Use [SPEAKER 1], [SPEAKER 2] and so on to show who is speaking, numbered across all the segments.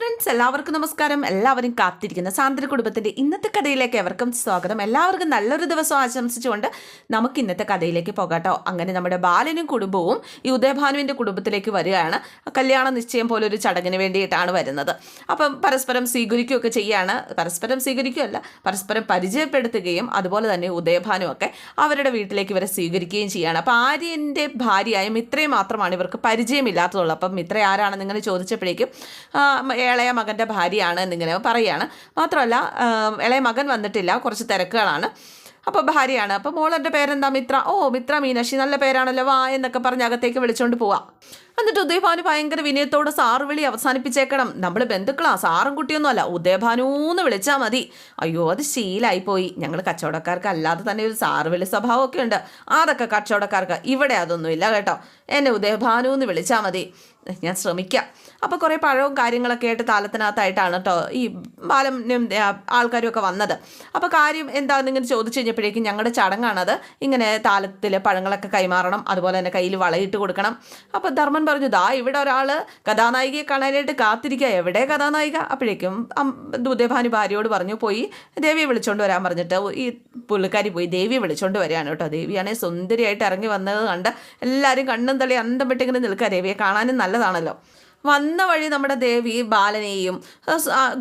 [SPEAKER 1] friends friends എല്ലാവർക്കും നമസ്കാരം. എല്ലാവരും കാത്തിരിക്കുന്ന. സാന്ദ്ര കുടുംബത്തിന്റെ ഇന്നത്തെ കഥയിലേക്ക് എവർക്കും സ്വാഗതം. എല്ലാവർക്കും നല്ലൊരു ദിവസം ആശംസിച്ചുകൊണ്ട് നമുക്ക് ഇന്നത്തെ കഥയിലേക്ക് പോകാട്ടോ. അങ്ങനെ നമ്മുടെ ബാലനും കുടുംബവും ഈ ഉദയഭാനുവിന്റെ കുടുംബത്തിലേക്ക് വരികയാണ്. കല്യാണ നിശ്ചയം പോലെ ഒരു ചടങ്ങിന് വേണ്ടിയിട്ടാണ് വരുന്നത്. അപ്പം പരസ്പരം സ്വീകരിക്കുകയൊക്കെ ചെയ്യാണ്. പരസ്പരം സ്വീകരിക്കുകയല്ല പരസ്പരം പരിചയപ്പെടുത്തുകയും അതുപോലെ തന്നെ ഉദയഭാനു ഒക്കെ അവരുടെ വീട്ടിലേക്ക് ഇവരെ സ്വീകരിക്കുകയും ചെയ്യുകയാണ് അപ്പോൾ ആര്യന്റെ ഭാര്യയായ മിത്രയെ മാത്രമാണ് ഇവർക്ക് പരിചയമില്ലാത്തതുള്ളൂ. അപ്പം മിത്ര ആരാണെന്ന് ഇങ്ങനെ ചോദിച്ചപ്പോഴേക്കും ആ, ഇളയ മകന്റെ ഭാര്യയാണ് എന്നിങ്ങനെ പറയുകയാണ് മാത്രമല്ല ഇളയ മകൻ വന്നിട്ടില്ല. കുറച്ച് തിരക്കുകളാണ്. അപ്പോൾ ഭാര്യയാണ്. അപ്പോൾ മോളന്റെ പേരെന്താ? മിത്ര. ഓ മിത്ര മീനാക്ഷി. നല്ല പേരാണല്ലോ. വാ എന്നൊക്കെ പറഞ്ഞ് അകത്തേക്ക് വിളിച്ചുകൊണ്ട് പോവാം. എന്നിട്ട് ഉദയഭാനു ഭയങ്കര വിനയത്തോട് സാറ് വിളി അവസാനിപ്പിച്ചേക്കണം. നമ്മൾ ബന്ധുക്കളാ സാറും കുട്ടിയൊന്നും അല്ല ഉദയഭാനൂന്ന് വിളിച്ചാൽ മതി. അയ്യോ അത് ശീലായി പോയി. ഞങ്ങൾ കച്ചവടക്കാർക്ക് അല്ലാതെ തന്നെ ഒരു സാറ് വിളി സ്വഭാവമൊക്കെ ഉണ്ട്. അതൊക്കെ കച്ചവടക്കാർക്ക്. ഇവിടെ അതൊന്നുമില്ല കേട്ടോ. എന്നെ ഉദയഭാനു എന്ന് വിളിച്ചാൽ മതി. ഞാൻ ശ്രമിക്കാം. അപ്പോൾ കുറേ പഴവും കാര്യങ്ങളൊക്കെ ആയിട്ട് താലത്തിനകത്തായിട്ടാണ് കേട്ടോ ഈ ബാലം ആൾക്കാരും ഒക്കെ വന്നത്. അപ്പോൾ കാര്യം എന്താണെന്ന് ഇങ്ങനെ ചോദിച്ചു കഴിഞ്ഞപ്പോഴേക്കും ഞങ്ങളുടെ ചടങ്ങാണത്. ഇങ്ങനെ താലത്തിൽ പഴങ്ങളൊക്കെ കൈമാറണം. അതുപോലെ തന്നെ കയ്യിൽ വളയിട്ട് കൊടുക്കണം. അപ്പോൾ ധർമ്മൻ പറഞ്ഞു ദാ ഇവിടെ ഒരാൾ കഥാനായികയെ കാണാനായിട്ട് കാത്തിരിക്കുക എവിടെ കഥാനായിക? അപ്പോഴേക്കും ദൂതേഭാനി ഭാര്യയോട് പറഞ്ഞു പോയി ദേവിയെ വിളിച്ചോണ്ട് വരാൻ പറഞ്ഞിട്ട് ഈ പുള്ളിക്കാരി പോയി ദേവിയെ വിളിച്ചോണ്ട് വരികയാണ് കേട്ടോ. ദേവിയാണെങ്കിൽ സുന്ദരിയായിട്ട് ഇറങ്ങി വന്നത് കണ്ട് എല്ലാവരും കണ്ണും തള്ളി അന്തം പെട്ടിങ്ങനെ നിൽക്കുക ദേവിയെ കാണാനും നല്ലതാണല്ലോ. വന്ന വഴി നമ്മുടെ ദേവി ബാലനെയും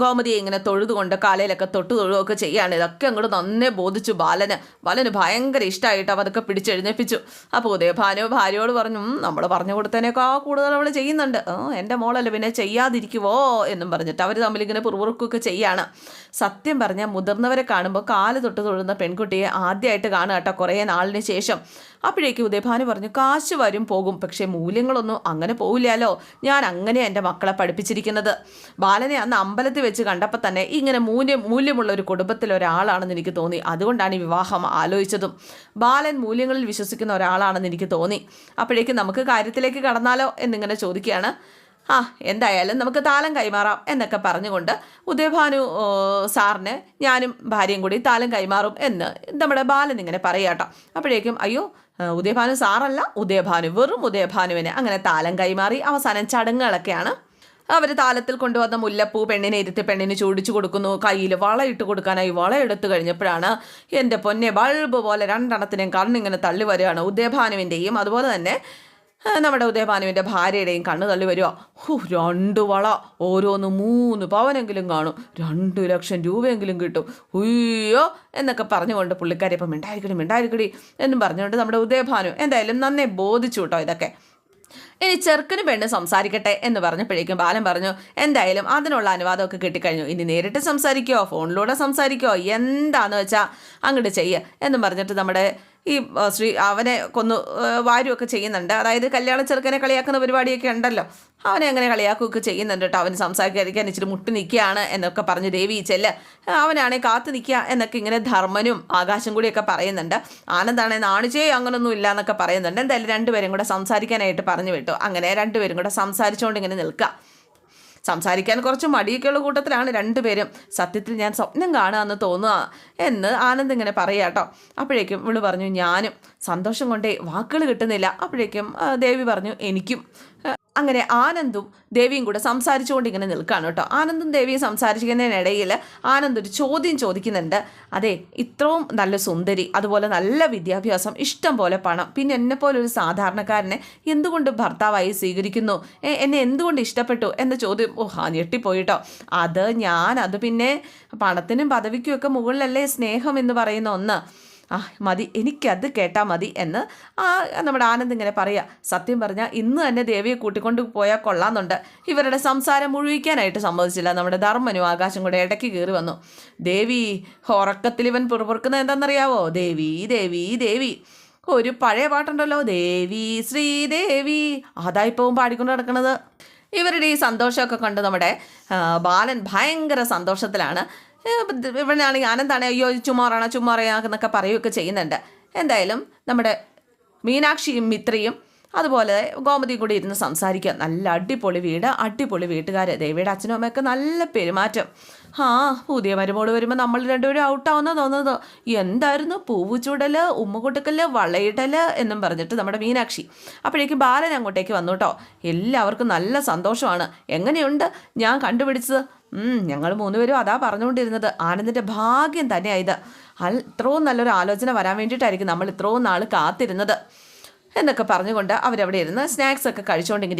[SPEAKER 1] ഗോമതിയെ ഇങ്ങനെ തൊഴുതുകൊണ്ട് കാലയിലൊക്കെ തൊട്ട് തൊഴുകയൊക്കെ ചെയ്യാണ്. ഇതൊക്കെ അങ്ങോട്ട് നന്നേ ബോധിച്ചു ബാലന്. ബാലന് ഭയങ്കര ഇഷ്ടമായിട്ട് അവ അതൊക്കെ പിടിച്ചെഴുന്നേപ്പിച്ചു. അപ്പോൾ ഉദയഭാനു ഭാര്യയോട് പറഞ്ഞു നമ്മൾ പറഞ്ഞു കൊടുത്തതിനേക്കാൾ കൂടുതൽ അവൾ ചെയ്യുന്നുണ്ട്. എന്റെ മോളല്ലേ പിന്നെ ചെയ്യാതിരിക്കുവോ? എന്നും പറഞ്ഞിട്ട് അവർ തമ്മിൽ ഇങ്ങനെ പുറവുറുക്കൊക്കെ ചെയ്യാണ്. സത്യം പറഞ്ഞാൽ മുതിർന്നവരെ കാണുമ്പോൾ കാൽ തൊട്ട് തൊഴുന്ന പെൺകുട്ടിയെ ആദ്യമായിട്ട് കാണുക കേട്ടോ കുറേ നാളിന് ശേഷം. അപ്പോഴേക്കും ഉദയഭാനു പറഞ്ഞു കാശ് വരും പോകും. പക്ഷേ മൂല്യങ്ങളൊന്നും അങ്ങനെ പോവില്ലല്ലോ. ഞാൻ അങ്ങനെ എന്റെ മക്കളെ പഠിപ്പിച്ചിരിക്കുന്നത്. ബാലനെ അന്ന് അമ്പലത്തിൽ വെച്ച് കണ്ടപ്പോൾ തന്നെ ഇങ്ങനെ മൂല്യം മൂല്യമുള്ള ഒരു കുടുംബത്തിലെ ഒരാളാണെന്ന് എനിക്ക് തോന്നി. അതുകൊണ്ടാണ് ഈ വിവാഹം ആലോചിച്ചതും. ബാലൻ മൂല്യങ്ങളിൽ വിശ്വസിക്കുന്ന ഒരാളാണെന്ന് എനിക്ക് തോന്നി. അപ്പോഴേക്കും നമുക്ക് കാര്യത്തിലേക്ക് കടന്നാലോ എന്നിങ്ങനെ ചോദിക്കുകയാണ്. ആ എന്തായാലും നമുക്ക് താലം കൈമാറാം എന്നൊക്കെ പറഞ്ഞുകൊണ്ട് ഉദയഭാനു സാറിന് ഞാനും ഭാര്യയും കൂടി താലം കൈമാറും എന്ന് നമ്മുടെ ബാലൻ ഇങ്ങനെ പറയാട്ടോ. അപ്പോഴേക്കും അയ്യോ ഉദയഭാനു സാറല്ല ഉദയഭാനു വെറും ഉദയഭാനുവിന്. അങ്ങനെ താലം കൈമാറി അവസാനം ചടങ്ങുകളൊക്കെയാണ്. അവർ താലത്തിൽ കൊണ്ടുവന്ന മുല്ലപ്പൂ പെണ്ണിനെ ഇരുത്തി പെണ്ണിന് ചൂടിച്ചു കൊടുക്കുന്നു. കയ്യിൽ വളയിട്ട് കൊടുക്കാനായി വള എടുത്തു കഴിഞ്ഞപ്പോഴാണ് എന്റെ പൊന്നെ ബൾബ് പോലെ രണ്ടെണ്ണത്തിനെയും കണ്ണിങ്ങനെ തള്ളി വരികയാണ് ഉദയഭാനുവിന്റെയും അതുപോലെ തന്നെ നമ്മുടെ ഉദയഭാനുവിന്റെ ഭാര്യയുടെയും കണ്ണ് തള്ളി വരിക ഹൂ രണ്ട് വള. ഓരോന്ന് മൂന്ന് പവനെങ്കിലും കാണും. രണ്ട് ലക്ഷം രൂപയെങ്കിലും കിട്ടും. ഉയ്യോ എന്നൊക്കെ പറഞ്ഞുകൊണ്ട് പുള്ളിക്കാരി ഇപ്പം മിണ്ടായിരിക്കടി മിണ്ടായിരിക്കടി എന്നും പറഞ്ഞുകൊണ്ട് നമ്മുടെ ഉദയഭാനു എന്തായാലും നന്നേ ബോധിച്ചു കേട്ടോ ഇതൊക്കെ. ഇനി ചെറുക്കന് പെണ്ണ് സംസാരിക്കട്ടെ എന്ന് പറഞ്ഞപ്പോഴേക്കും ബാലൻ പറഞ്ഞു എന്തായാലും അതിനുള്ള അനുവാദമൊക്കെ കിട്ടിക്കഴിഞ്ഞു. ഇനി നേരിട്ട് സംസാരിക്കോ ഫോണിലൂടെ സംസാരിക്കോ എന്താന്ന് വെച്ചാൽ അങ്ങോട്ട് ചെയ്യുക എന്നും പറഞ്ഞിട്ട് നമ്മുടെ ഈ ശ്രീ അവനെ കൊന്നു വാരുമൊക്കെ ചെയ്യുന്നുണ്ട്. അതായത് കല്യാണ ചെറുക്കനെ കളിയാക്കുന്ന പരിപാടിയൊക്കെ ഉണ്ടല്ലോ. അവനെ അങ്ങനെ കളിയാക്കുകയൊക്കെ ചെയ്യുന്നുണ്ട് കേട്ടോ. അവന് സംസാരിക്കാതിരിക്കാൻ ഇച്ചിരി മുട്ടി നിൽക്കുകയാണ് എന്നൊക്കെ പറഞ്ഞ് ദേവി ചെല്ല്. അവനാണെങ്കിൽ കാത്തു നിൽക്കുക എന്നൊക്കെ ഇങ്ങനെ ധർമ്മനും ആകാശം കൂടിയൊക്കെ പറയുന്നുണ്ട്. ആനന്ദാണെ നാണിച്ചേ അങ്ങനൊന്നും ഇല്ല എന്നൊക്കെ പറയുന്നുണ്ട്. എന്തായാലും രണ്ടുപേരും കൂടെ സംസാരിക്കാനായിട്ട് പറഞ്ഞു വിട്ടു. അങ്ങനെ രണ്ടുപേരും കൂടെ സംസാരിച്ചുകൊണ്ട് ഇങ്ങനെ നിൽക്കുക. സംസാരിക്കാൻ കുറച്ച് മടിയൊക്കെയുള്ള കൂട്ടത്തിലാണ് രണ്ടുപേരും. സത്യത്തിൽ ഞാൻ സ്വപ്നം കാണുകയെന്ന് തോന്നുക എന്ന് ആനന്ദ് ഇങ്ങനെ പറയുക കേട്ടോ അപ്പോഴേക്കും ഇവൾ പറഞ്ഞു ഞാനും. സന്തോഷം കൊണ്ടേ വാക്കുകൾ കിട്ടുന്നില്ല. അപ്പോഴേക്കും ദേവി പറഞ്ഞു എനിക്കും. അങ്ങനെ ആനന്ദും ദേവിയും കൂടെ സംസാരിച്ചുകൊണ്ട് ഇങ്ങനെ നിൽക്കുകയാണ് കേട്ടോ. ആനന്ദും ദേവിയും സംസാരിക്കുന്നതിനിടയിൽ ആനന്ദ് ഒരു ചോദ്യം ചോദിക്കുന്നുണ്ട്. അതെ ഇത്രയും നല്ല സുന്ദരി അതുപോലെ നല്ല വിദ്യാഭ്യാസം ഇഷ്ടം പോലെ പണം പിന്നെ എന്നെ പോലെ ഒരു സാധാരണക്കാരനെ എന്തുകൊണ്ട് ഭർത്താവായി സ്വീകരിക്കുന്നു? എന്നെ എന്തുകൊണ്ട് ഇഷ്ടപ്പെട്ടു? എന്ന ചോദ്യം ഓ ആ ഞെട്ടിപ്പോയിട്ടോ അത് ഞാൻ അത് പിന്നെ പണത്തിനും പദവിക്കും ഒക്കെ മുകളിലല്ലേ സ്നേഹം എന്ന് പറയുന്ന ഒന്ന്. ആ മതി എനിക്കത് കേട്ടാൽ മതി എന്ന് ആ നമ്മുടെ ആനന്ദ് ഇങ്ങനെ പറയുക സത്യം പറഞ്ഞാൽ ഇന്ന് തന്നെ ദേവിയെ കൂട്ടിക്കൊണ്ട് പോയാൽ കൊള്ളാമെന്നുണ്ട് ഇവരുടെ സംസാരം മുഴുവിക്കാനായിട്ട് സമ്മതിച്ചില്ല. നമ്മുടെ ധർമ്മനും ആകാശം കൂടെ ഇടയ്ക്ക് കയറി വന്നു. ദേവി ഉറക്കത്തിൽ ഇവൻ പുറപുറക്കുന്നത് എന്താണെന്നറിയാവോ? ദേവി ദേവി ദേവി. ഒരു പഴയ പാട്ടുണ്ടല്ലോ. ദേവി ശ്രീദേവി അതായിപ്പവും പാടിക്കൊണ്ട് നടക്കുന്നത് ഇവരുടെ ഈ സന്തോഷമൊക്കെ കണ്ട് നമ്മുടെ ബാലൻ ഭയങ്കര സന്തോഷത്തിലാണ്. ഇവനാണെങ്കിൽ ആനന്ദാണ് അയ്യോ ചുമ്മാറാണ് ചുമ്മാറയാ എന്നൊക്കെ പറയുകയൊക്കെ ചെയ്യുന്നുണ്ട്. എന്തായാലും നമ്മുടെ മീനാക്ഷിയും മിത്രയും അതുപോലെ ഗോമതിയും കൂടി ഇരുന്ന് സംസാരിക്കുക. നല്ല അടിപൊളി വീട് അടിപൊളി വീട്ടുകാർ ദേവിയുടെ അച്ഛനും അമ്മയൊക്കെ നല്ല പെരുമാറ്റം. ആ പുതിയ മരുമോട് വരുമ്പോൾ നമ്മൾ രണ്ടുപേരും ഔട്ടാവുന്ന തോന്നുന്നത്. എന്തായിരുന്നു പൂവ് ഉമ്മകുട്ടുക്കൽ വളയിടൽ എന്നും പറഞ്ഞിട്ട് നമ്മുടെ മീനാക്ഷി. അപ്പോഴേക്കും ബാലൻ അങ്ങോട്ടേക്ക് വന്നു കേട്ടോ. എല്ലാവർക്കും നല്ല സന്തോഷമാണ്. എങ്ങനെയുണ്ട്? ഞാൻ കണ്ടുപിടിച്ചത്. ഞങ്ങൾ മൂന്നുപേരും അതാ പറഞ്ഞുകൊണ്ടിരുന്നത്. ആനന്ദിന്റെ ഭാഗ്യം തന്നെയായത് അൽ ഇത്രയും നല്ലൊരു ആലോചന വരാൻ വേണ്ടിയിട്ടായിരിക്കും നമ്മൾ ഇത്രയും നാൾ കാത്തിരുന്നത്. എന്നൊക്കെ പറഞ്ഞുകൊണ്ട് അവരവിടെ ഇരുന്ന് സ്നാക്സ് ഒക്കെ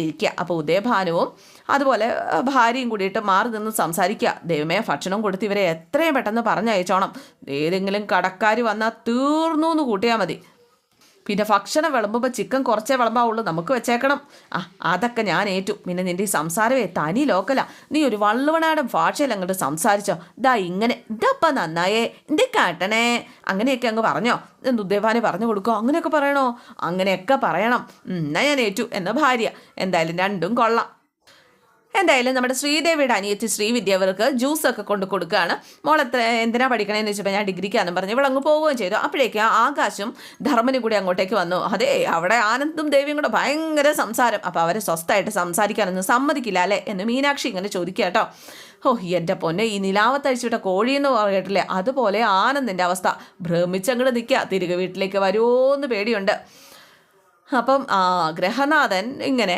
[SPEAKER 1] ഇരിക്കുക. അപ്പോൾ ഉദയഭാനുവും അതുപോലെ ഭാര്യയും കൂടിയിട്ട് മാറി നിന്ന് സംസാരിക്കുക. ദൈവമേ ഭക്ഷണം കൊടുത്ത് ഇവരെ എത്രയും പെട്ടെന്ന് പറഞ്ഞയച്ചോണം. ഏതെങ്കിലും കടക്കാർ വന്നാൽ തീർന്നു എന്ന് കൂട്ടിയാൽ മതി. പിന്നെ ഭക്ഷണം വിളമ്പുമ്പോൾ ചിക്കൻ കുറച്ചേ വിളമ്പാവുള്ളൂ നമുക്ക് വെച്ചേക്കണം. ആ അതൊക്കെ ഞാൻ ഏറ്റു. പിന്നെ നിന്റെ ഈ സംസാരമേ തനി ലോക്കലാ. നീ ഒരു വള്ളുവനാടൻ ഭാഷയിൽ അങ്ങോട്ട് സംസാരിച്ചോ. ദാ ഇങ്ങനെ. ഇതപ്പ നന്നായേ. എന്റെ കാട്ടണേ. അങ്ങനെയൊക്കെ അങ്ങ് പറഞ്ഞോ. ഉദ്ദേശാന് പറഞ്ഞു കൊടുക്കോ? അങ്ങനെയൊക്കെ പറയണോ? അങ്ങനെയൊക്കെ പറയണം. എന്നാ ഞാൻ ഏറ്റു. എന്ന ഭാര്യ. എന്തായാലും രണ്ടും കൊള്ളാം. എന്തായാലും നമ്മുടെ ശ്രീദേവിയുടെ അനിയത്തി ശ്രീവിദ്യ അവർക്ക് ജ്യൂസൊക്കെ കൊണ്ട് കൊടുക്കുകയാണ്. മോൾ എത്ര എന്തിനാ പഠിക്കണേന്ന് വെച്ചപ്പോൾ ഞാൻ ഡിഗ്രിക്കാന്നും പറഞ്ഞ്. അങ്ങ് പോവുകയും ചെയ്തു. അപ്പോഴേക്കും ആകാശും ധർമ്മനും കൂടി അങ്ങോട്ടേക്ക് വന്നു. അതെ അവിടെ ആനന്ദും ദേവിയും കൂടെ ഭയങ്കര സംസാരം. അപ്പോൾ അവരെ സ്വസ്ഥമായിട്ട് സംസാരിക്കാനൊന്നും സമ്മതിക്കില്ല അല്ലേ എന്ന് മീനാക്ഷി ഇങ്ങനെ ചോദിക്കുക കേട്ടോ. ഓ എന്റെ പൊന്നെ ഈ നിലാവത്തഴിച്ചിട്ട കോഴിയെന്ന് പറയട്ടില്ലേ അതുപോലെ ആനന്ദിന്റെ അവസ്ഥ. ഭ്രമിച്ചങ്ങോട്ട് നിൽക്കുക. തിരികെ വീട്ടിലേക്ക് വരുമോ എന്ന് പേടിയുണ്ട്. അപ്പം ഗ്രഹനാഥൻ ഇങ്ങനെ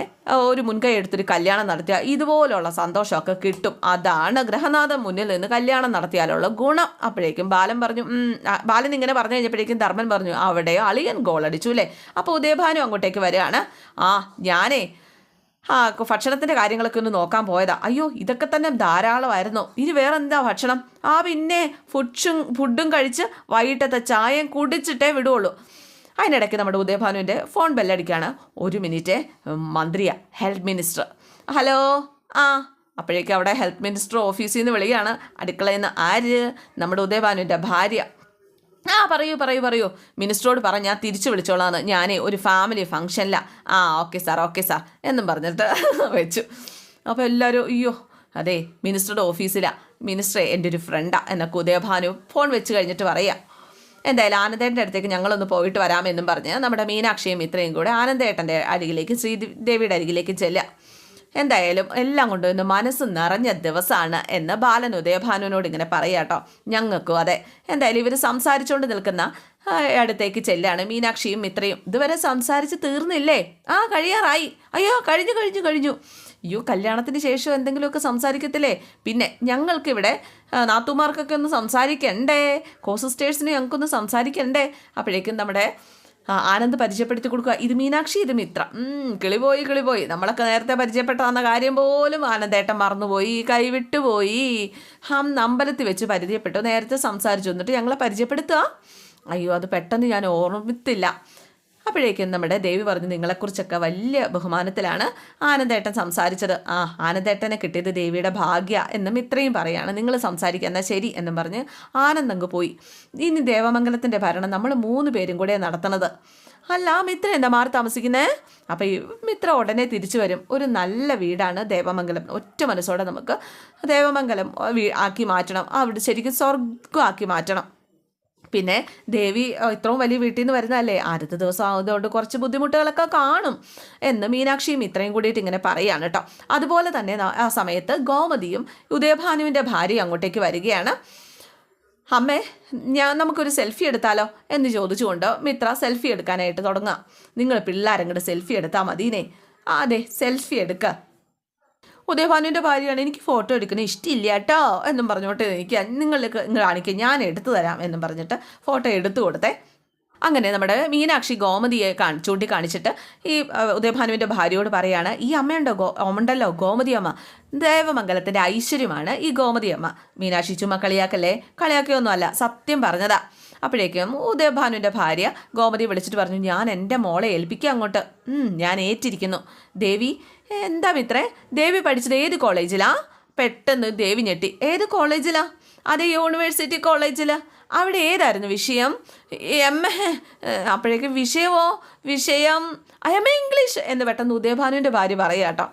[SPEAKER 1] ഒരു മുൻകൈ എടുത്തൊരു കല്യാണം നടത്തിയ ഇതുപോലുള്ള സന്തോഷമൊക്കെ കിട്ടും. അതാണ് ഗ്രഹനാഥൻ മുന്നിൽ നിന്ന് കല്യാണം നടത്തിയാലുള്ള ഗുണം. അപ്പോഴേക്കും ബാലൻ പറഞ്ഞു ബാലൻ ഇങ്ങനെ പറഞ്ഞു കഴിഞ്ഞപ്പോഴേക്കും ധർമ്മൻ പറഞ്ഞു അവിടെ അളിയൻ ഗോളടിച്ചു അല്ലേ? അപ്പോൾ ഉദയഭാനു അങ്ങോട്ടേക്ക് വരികയാണ്. ആ ഞാനേ ആ ഭക്ഷണത്തിന്റെ കാര്യങ്ങളൊക്കെ ഒന്ന് നോക്കാൻ പോയതാ. അയ്യോ ഇതൊക്കെ തന്നെ ധാരാളമായിരുന്നു. ഇനി വേറെ എന്താ ഭക്ഷണം? ആ പിന്നെ ഫുഡ്സും ഫുഡും കഴിച്ച് വൈകിട്ടത്തെ ചായയും കുടിച്ചിട്ടേ വിടുള്ളൂ അതിനിടയ്ക്ക് നമ്മുടെ ഉദയഭാനുവിന്റെ ഫോൺ ബെല്ലടിക്കുകയാണ് ഒരു മിനിറ്റ് മന്ത്രിയാ ഹെൽത്ത് മിനിസ്റ്റർ. ഹലോ? ആ അപ്പോഴേക്കും അവിടെ ഹെൽത്ത് മിനിസ്റ്റർ ഓഫീസിൽ നിന്ന് വിളിയാണ്. അടുക്കളയിൽ നിന്ന് ആര്? നമ്മുടെ ഉദയഭാനുവിന്റെ ഭാര്യ. ആ പറയൂ പറയൂ പറയൂ. മിനിസ്റ്ററോട് പറ ഞാൻ തിരിച്ചു വിളിച്ചോളാന്ന്. ഞാനേ ഒരു ഫാമിലി ഫംഗ്ഷനിലാണ് ആ ഓക്കെ സാർ ഓക്കെ സാർ. എന്നും പറഞ്ഞിട്ട് വെച്ചു. അപ്പോൾ എല്ലാവരും അയ്യോ അതെ മിനിസ്റ്ററുടെ ഓഫീസിലാണ് മിനിസ്റ്ററെ എന്റെ ഒരു ഫ്രണ്ടാണ് എന്നൊക്കെ ഉദയഭാനു ഫോൺ വെച്ച് കഴിഞ്ഞിട്ട് പറയാം. എന്തായാലും ആനന്ദേട്ടന്റെ അടുത്തേക്ക് ഞങ്ങളൊന്ന് പോയിട്ട് വരാമെന്നും പറഞ്ഞ് നമ്മുടെ മീനാക്ഷിയും ഇത്രയും കൂടെ ആനന്ദേട്ടന്റെ അരികിലേക്ക് ശ്രീദേവിയുടെ അരികിലേക്ക് ചെല്ലുക. എന്തായാലും എല്ലാം കൊണ്ടും ഇന്ന് മനസ്സ് നിറഞ്ഞ ദിവസമാണ് എന്ന് ബാലൻ ഉദയഭാനുവിനോട് ഇങ്ങനെ പറയാട്ടോ ഞങ്ങൾക്കും അതെ. എന്തായാലും ഇവർ സംസാരിച്ചുകൊണ്ട് നിൽക്കുന്ന അടുത്തേക്ക് ചെല്ലാണ് മീനാക്ഷിയും മിത്രയും. ഇതുവരെ സംസാരിച്ച് തീർന്നില്ലേ? ആ കഴിയാറായി. അയ്യോ കഴിഞ്ഞു കഴിഞ്ഞു കഴിഞ്ഞു. അയ്യോ കല്യാണത്തിന് ശേഷം എന്തെങ്കിലുമൊക്കെ സംസാരിക്കത്തില്ലേ? പിന്നെ ഞങ്ങൾക്കിവിടെ നാത്തുമാർക്കൊക്കെ ഒന്ന് സംസാരിക്കണ്ടേ? കോ സിസ്റ്റേഴ്സിന് ഞങ്ങൾക്കൊന്ന് സംസാരിക്കണ്ടേ? അപ്പോഴേക്കും നമ്മുടെ ആനന്ദ് പരിചയപ്പെടുത്തി കൊടുക്കുക. ഇത് മീനാക്ഷി ഇത് മിത്ര. കിളിപോയി കിളിപോയി. നമ്മളൊക്കെ നേരത്തെ പരിചയപ്പെട്ട കാര്യം പോലും ആനന്ദേട്ടൻ മറന്നുപോയി കൈവിട്ടുപോയി ഹം അമ്പലത്തിൽ വെച്ച് പരിചയപ്പെട്ടു. നേരത്തെ സംസാരിച്ചു. എന്നിട്ട് ഞങ്ങളെ പരിചയപ്പെടുത്തുക. അയ്യോ അത് പെട്ടെന്ന് ഞാൻ ഓർമ്മിത്തില്ല അപ്പോഴേക്കും നമ്മുടെ ദേവി പറഞ്ഞു നിങ്ങളെക്കുറിച്ചൊക്കെ വലിയ ബഹുമാനത്തിലാണ് ആനന്ദേട്ടൻ സംസാരിച്ചത്. ആ ആനന്ദേട്ടനെ കിട്ടിയത് ദേവിയുടെ ഭാഗ്യ എന്നും ഇത്രയും പറയാണ്. നിങ്ങൾ സംസാരിക്കുക എന്നാൽ ശരി എന്നും പറഞ്ഞ് ആനന്ദങ്ങ് പോയി. ഇനി ദേവമംഗലത്തിന്റെ ഭരണം നമ്മൾ മൂന്ന് പേരും കൂടെ നടത്തണത്. അല്ല മിത്ര എന്താ മാറി താമസിക്കുന്നേ? അപ്പോൾ ഈ മിത്ര ഉടനെ തിരിച്ചു വരും. ഒരു നല്ല വീടാണ് ദേവമംഗലം. ഒറ്റ മനസ്സോടെ നമുക്ക് ദേവമംഗലം ആക്കി മാറ്റണം. അവിടെ ശരിക്കും സ്വർഗമാക്കി മാറ്റണം. പിന്നെ ദേവി ഇത്രയും വലിയ വീട്ടിൽ നിന്ന് വരുന്നതല്ലേ? ആദ്യത്തെ ദിവസം ആവുന്നതുകൊണ്ട് കുറച്ച് ബുദ്ധിമുട്ടുകളൊക്കെ കാണും എന്ന് മീനാക്ഷിയും ഇത്രയും കൂടിയിട്ട് ഇങ്ങനെ പറയുകയാണ് കേട്ടോ. അതുപോലെ തന്നെ ആ സമയത്ത് ഗോമതിയും ഉദയഭാനുവിന്റെ ഭാര്യ അങ്ങോട്ടേക്ക് വരികയാണ്. അമ്മേ ഞാൻ നമുക്കൊരു സെൽഫി എടുത്താലോ എന്ന് ചോദിച്ചുകൊണ്ട് മിത്ര സെൽഫി എടുക്കാനായിട്ട് തുടങ്ങാം നിങ്ങൾ പിള്ളേരങ്ങോട്ട് സെൽഫി എടുത്താൽ മതിനേ അതെ സെൽഫി എടുക്കുക ഉദയഭാനുവിന്റെ ഭാര്യയാണ് എനിക്ക് ഫോട്ടോ എടുക്കുന്നത്. ഇഷ്ടമില്ല കേട്ടോ എന്നും പറഞ്ഞോട്ട് എനിക്ക് നിങ്ങൾക്ക് നിങ്ങൾ കാണിക്കുക ഞാൻ എടുത്തു തരാം എന്നും പറഞ്ഞിട്ട് ഫോട്ടോ എടുത്തു കൊടുത്തേ. അങ്ങനെ നമ്മുടെ മീനാക്ഷി ഗോമതിയെ കാണി ചൂണ്ടിക്കാണിച്ചിട്ട് ഈ ഉദയഭാനുവിന്റെ ഭാര്യയോട് പറയാണ് ഈ അമ്മയുണ്ടോ ഗോ ഉണ്ടല്ലോ ഗോമതി അമ്മ. ദേവമംഗലത്തിന്റെ ഐശ്വര്യമാണ് ഈ ഗോമതി അമ്മ. മീനാക്ഷി ചുമ്മാ കളിയാക്കല്ലേ? കളിയാക്കിയൊന്നുമല്ല. സത്യം പറഞ്ഞതാ. അപ്പോഴേക്കും ഉദയഭാനുവിന്റെ ഭാര്യ ഗോമതി വിളിച്ചിട്ട് പറഞ്ഞു ഞാൻ എന്റെ മോളെ ഏൽപ്പിക്കുക അങ്ങോട്ട്. ഞാൻ ഏറ്റിരിക്കുന്നു. ദേവി എന്താ മിത്രേ? ദേവി പഠിച്ചത് ഏത് കോളേജിലാ? പെട്ടെന്ന് ദേവി ഞെട്ടി. ഏത് കോളേജിലാ? അതേ യൂണിവേഴ്സിറ്റി കോളേജിൽ അവിടെ ഏതായിരുന്നു വിഷയം? എം എ അപ്പോഴേക്ക് വിഷയമോ? വിഷയം ഐ എം എ ഇംഗ്ലീഷ്. എന്ന് പെട്ടെന്ന് ഉദയഭാനുവിന്റെ ഭാര്യ പറയുക കേട്ടോ.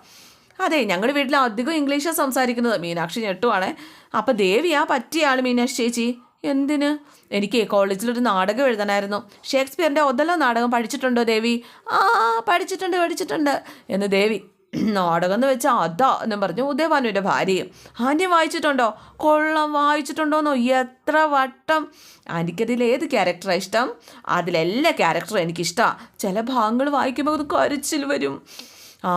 [SPEAKER 1] അതെ ഞങ്ങളുടെ വീട്ടിൽ അധികം ഇംഗ്ലീഷാണ് സംസാരിക്കുന്നത്. മീനാക്ഷി ഞെട്ടുവാണേ. അപ്പം ദേവിയാ പറ്റിയ ആൾ മീനാക്ഷി ചേച്ചി? എന്തിന്? എനിക്ക് കോളേജിലൊരു നാടകം എഴുതണമായിരുന്നു ഷേക്സ്പിയറിന്റെ ഒതല്ല നാടകം പഠിച്ചിട്ടുണ്ടോ ദേവി? ആ പഠിച്ചിട്ടുണ്ട് പഠിച്ചിട്ടുണ്ട്. എന്ന് ദേവി നാടകം എന്ന് വെച്ചാൽ അതാ എന്നും പറഞ്ഞു ഉദയഭാനുവിന്റെ ഭാര്യയും. ആന്റി വായിച്ചിട്ടുണ്ടോ? കൊള്ളം വായിച്ചിട്ടുണ്ടോന്നോ എത്ര വട്ടം? ആന്റിക്കതിൽ ഏത് ക്യാരക്ടറാണ് ഇഷ്ടം? അതിലെല്ലാ ക്യാരക്ടറും എനിക്കിഷ്ടമാണ് ചില ഭാഗങ്ങൾ വായിക്കുമ്പോൾ അത് കരച്ചിൽ വരും. ആ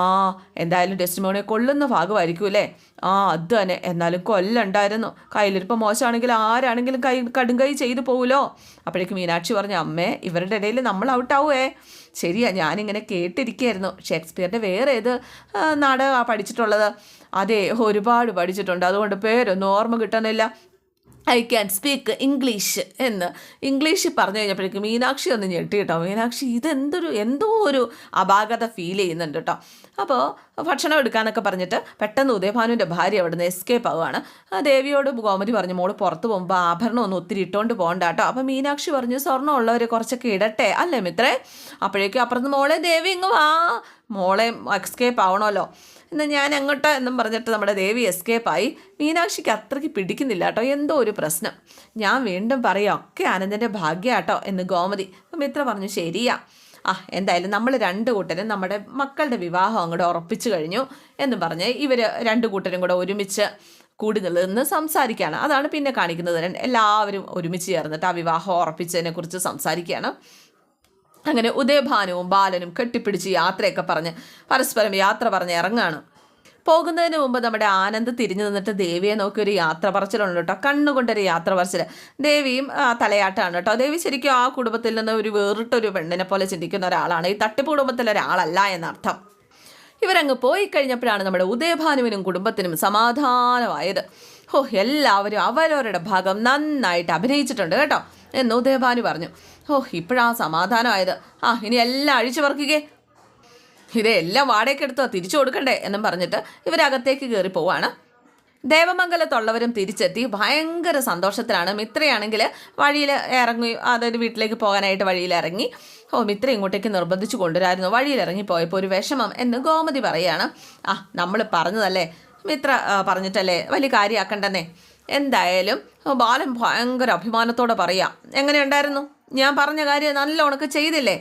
[SPEAKER 1] എന്തായാലും ടെസ്റ്റിമോണിയെ കൊള്ളുന്ന ഭാഗമായിരിക്കും അല്ലേ? ആ അത് തന്നെ. എന്നാലും കൊല്ലുണ്ടായിരുന്നു. കയ്യിലിരിപ്പം മോശമാണെങ്കിൽ ആരാണെങ്കിലും കൈ കടുങ്കൈ ചെയ്തു പോവുമല്ലോ അപ്പോഴേക്ക് മീനാക്ഷി പറഞ്ഞു അമ്മേ ഇവരുടെ ഇടയിൽ നമ്മൾ ഔട്ടാവുമേ ശരിയാ ഞാനിങ്ങനെ കേട്ടിരിക്കുകയായിരുന്നു. ഷേക്സ്പിയറിന്റെ വേറെ ഏത് നാടകമാണ് പഠിച്ചിട്ടുള്ളത്? അതെ ഒരുപാട് പഠിച്ചിട്ടുണ്ട്. അതുകൊണ്ട് പേരൊന്നും ഓർമ്മ കിട്ടുന്നില്ല. ഐ ക്യാൻ സ്പീക്ക് ഇംഗ്ലീഷ് എന്ന്. ഇംഗ്ലീഷ് പറഞ്ഞു കഴിഞ്ഞപ്പോഴേക്കും മീനാക്ഷി ഒന്ന് ഞെട്ടി കേട്ടോ. മീനാക്ഷി ഇതെന്തൊരു എന്തോ ഒരു അപാകത ഫീൽ ചെയ്യുന്നുണ്ട് കേട്ടോ. അപ്പോൾ ഭക്ഷണം എടുക്കാനൊക്കെ പറഞ്ഞിട്ട് പെട്ടെന്ന് ഉദയഭാനുവിന്റെ ഭാര്യ അവിടെ നിന്ന് എസ്കേപ്പ് ആവുകയാണ്. ആ ദേവിയോട് ഗോമതി പറഞ്ഞു മോൾ പുറത്ത് പോകുമ്പോൾ ആഭരണം ഒന്നും ഒത്തിരി ഇട്ടുകൊണ്ട് പോകണ്ട കേട്ടോ. അപ്പോൾ മീനാക്ഷി പറഞ്ഞു സ്വർണം ഉള്ളവർ കുറച്ചൊക്കെ ഇടട്ടെ അല്ലേ മിത്രേ? അപ്പോഴേക്കും അപ്പുറത്ത് മോളെ ദേവി ഇങ്ങ് വാ. മോളെ എസ്കേപ്പ് ആവണമല്ലോ. എന്നാൽ ഞാൻ അങ്ങോട്ട് എന്നും പറഞ്ഞിട്ട് നമ്മുടെ ദേവി എസ്കേപ്പായി മീനാക്ഷിക്ക് അത്രയ്ക്ക് പിടിക്കുന്നില്ല കേട്ടോ. എന്തോ ഒരു പ്രശ്നം. ഞാൻ വീണ്ടും പറയാം ഒക്കെ ആനന്ദന്റെ ഭാഗ്യാട്ടോ എന്ന് ഗോമതി. മിത്ര പറഞ്ഞു ശരിയാ. ആ എന്തായാലും നമ്മൾ രണ്ട് കൂട്ടരും നമ്മുടെ മക്കളുടെ വിവാഹം അങ്ങോട്ട് ഉറപ്പിച്ചു കഴിഞ്ഞു എന്ന് പറഞ്ഞ് ഇവർ രണ്ട് കൂട്ടരും കൂടെ ഒരുമിച്ച് കൂടി നിന്ന് സംസാരിക്കുകയാണ്. അതാണ് പിന്നെ കാണിക്കുന്നത്. എല്ലാവരും ഒരുമിച്ച് ചേർന്നിട്ട് ആ വിവാഹം ഉറപ്പിച്ചതിനെക്കുറിച്ച് സംസാരിക്കുകയാണ്. അങ്ങനെ ഉദയഭാനുവും ബാലനും കെട്ടിപ്പിടിച്ച് യാത്രയൊക്കെ പറഞ്ഞ് പരസ്പരം യാത്ര പറഞ്ഞ് ഇറങ്ങാണ്. പോകുന്നതിന് മുമ്പ് നമ്മുടെ ആനന്ദ് തിരിഞ്ഞു നിന്നിട്ട് ദേവിയെ നോക്കി ഒരു യാത്ര പറച്ചിലുണ്ട് കേട്ടോ. കണ്ണുകൊണ്ടൊരു യാത്ര പറച്ചിൽ ദേവിയും തലയാട്ടാണ് കേട്ടോ. ദേവി ശരിക്കും ആ കുടുംബത്തിൽ നിന്ന് ഒരു വേറിട്ടൊരു പെണ്ണിനെ പോലെ ചിന്തിക്കുന്ന ഒരാളാണ്. ഈ തട്ടിപ്പ് കുടുംബത്തിലെ ഒരാളല്ല എന്നർത്ഥം. ഇവരങ്ങ് പോയി കഴിഞ്ഞപ്പോഴാണ് നമ്മുടെ ഉദയഭാനുവിനും കുടുംബത്തിനും സമാധാനമായത്. ഓ എല്ലാവരും അവരവരുടെ ഭാഗം നന്നായിട്ട് അഭിനയിച്ചിട്ടുണ്ട് കേട്ടോ. എന്ന് ഉദയഭാനു പറഞ്ഞു. ഓ ഇപ്പോഴാ സമാധാനമായത് ആ ഇനി എല്ലാം അഴിച്ചു പറക്കുകേ ഇതെല്ലാം വാടകയ്ക്കെടുത്തോ തിരിച്ചു കൊടുക്കണ്ടേ എന്നും പറഞ്ഞിട്ട് ഇവരകത്തേക്ക് കയറി പോവാണ്. ദേവമംഗലത്തുള്ളവരും തിരിച്ചെത്തി. ഭയങ്കര സന്തോഷത്തിലാണ്. മിത്രയാണെങ്കിൽ വഴിയിൽ ഇറങ്ങി അതായത് വീട്ടിലേക്ക് പോകാനായിട്ട് വഴിയിൽ ഇറങ്ങി. ഓ മിത്ര ഇങ്ങോട്ടേക്ക് നിർബന്ധിച്ചു കൊണ്ടുവരായിരുന്നു. വഴിയിൽ ഇറങ്ങിപ്പോയപ്പോൾ ഒരു വിഷമം എന്ന് ഗോമതി പറയാണ് ആ നമ്മൾ പറഞ്ഞതല്ലേ? മിത്ര പറഞ്ഞിട്ടല്ലേ? വലിയ കാര്യമാക്കണ്ടെന്നേ എന്തായാലും ബാലൻ ഭയങ്കര അഭിമാനത്തോടെ പറയാം എങ്ങനെയുണ്ടായിരുന്നു ഞാൻ പറഞ്ഞ കാര്യം നല്ല ഉണക്ക് ചെയ്തില്ലേ?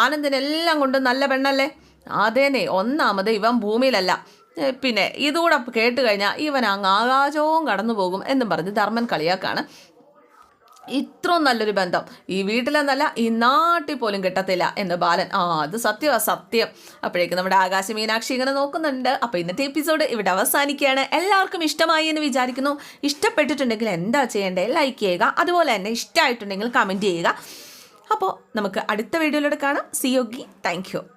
[SPEAKER 1] ആനന്ദിനെല്ലാം കൊണ്ട് നല്ല പെണ്ണല്ലേ? അതേനെ ഒന്നാമത് ഇവൻ ഭൂമിയിലല്ല. പിന്നെ ഇതുകൂടെ കേട്ട് കഴിഞ്ഞാൽ ഇവൻ അങ്ങ് ആകാശവും കടന്നു പോകും എന്നും പറഞ്ഞ് ധർമ്മൻ കളിയാക്കാണ്. ഇത്രയും നല്ലൊരു ബന്ധം. ഈ വീട്ടിലെന്നല്ല ഈ നാട്ടിൽ പോലും കിട്ടത്തില്ല എന്ന് ബാലൻ. ആ അത് സത്യമാണ് സത്യം. അപ്പോഴേക്കും നമ്മുടെ ആകാശ മീനാക്ഷി ഇങ്ങനെ നോക്കുന്നുണ്ട്. അപ്പോൾ ഇന്നത്തെ എപ്പിസോഡ് ഇവിടെ അവസാനിക്കുകയാണ്. എല്ലാവർക്കും ഇഷ്ടമായി എന്ന് വിചാരിക്കുന്നു. ഇഷ്ടപ്പെട്ടിട്ടുണ്ടെങ്കിൽ എന്താ ചെയ്യേണ്ടത് ലൈക്ക് ചെയ്യുക. അതുപോലെ തന്നെ ഇഷ്ടമായിട്ടുണ്ടെങ്കിൽ കമന്റ് ചെയ്യുക. അപ്പോൾ നമുക്ക് അടുത്ത വീഡിയോയിലൂടെ കാണാം. സിയോഗി താങ്ക് യു